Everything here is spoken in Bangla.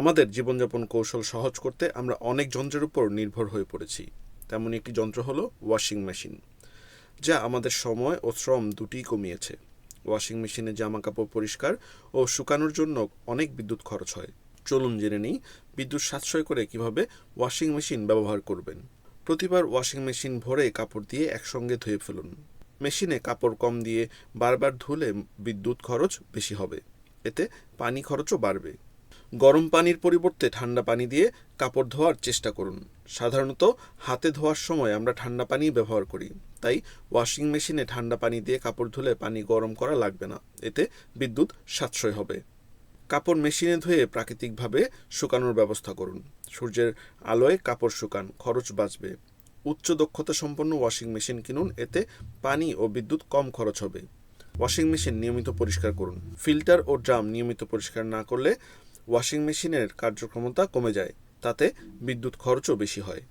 আমাদের জীবনযাপন কৌশল সহজ করতে আমরা অনেক যন্ত্রের উপর নির্ভর হয়ে পড়েছি। তেমন একটি যন্ত্র হলো ওয়াশিং মেশিন, যা আমাদের সময় ও শ্রম দুটিই কমিয়েছে। ওয়াশিং মেশিনে জামা কাপড় পরিষ্কার ও শুকানোর জন্য অনেক বিদ্যুৎ খরচ হয়। চলুন জেনে নিই বিদ্যুৎ সাশ্রয় করে কীভাবে ওয়াশিং মেশিন ব্যবহার করবেন। প্রতিবার ওয়াশিং মেশিন ভরে কাপড় দিয়ে একসঙ্গে ধুয়ে ফেলুন। মেশিনে কাপড় কম দিয়ে বারবার ধুলে বিদ্যুৎ খরচ বেশি হবে। এতে পানি খরচও বাড়বে। গরম পানির পরিবর্তে ঠান্ডা পানি দিয়ে কাপড় ধোয়ার চেষ্টা করুন। সাধারণত হাতে ধোয়ার সময় আমরা ঠান্ডা পানি ব্যবহার করি। তাই ওয়াশিং মেশিনে ঠান্ডা পানি দিয়ে কাপড় ধুলে পানি গরম করা লাগবে না। এতে বিদ্যুৎ সাশ্রয় হবে। কাপড় মেশিনে ধুয়ে প্রাকৃতিকভাবে শুকানোর ব্যবস্থা করুন। সূর্যের আলোয় কাপড় শুকান, খরচ বাঁচবে। উচ্চ দক্ষতা সম্পন্ন ওয়াশিং মেশিন কিনুন, এতে পানি ও বিদ্যুৎ কম খরচ হবে। ওয়াশিং মেশিন নিয়মিত পরিষ্কার করুন। ফিল্টার ও ড্রাম নিয়মিত পরিষ্কার না করলে ওয়াশিং মেশিনের কার্যক্ষমতা কমে যায়, তাতে বিদ্যুৎ খরচও বেশি হয়।